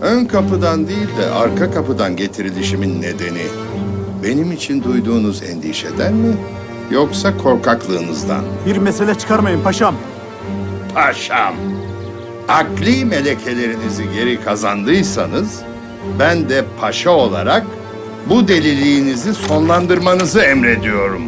Ön kapıdan değil de arka kapıdan getirilişimin nedeni benim için duyduğunuz endişeden mi yoksa korkaklığınızdan mı? Bir mesele çıkarmayın paşam. Paşam, akli melekelerinizi geri kazandıysanız ben de paşa olarak bu deliliğinizi sonlandırmanızı emrediyorum.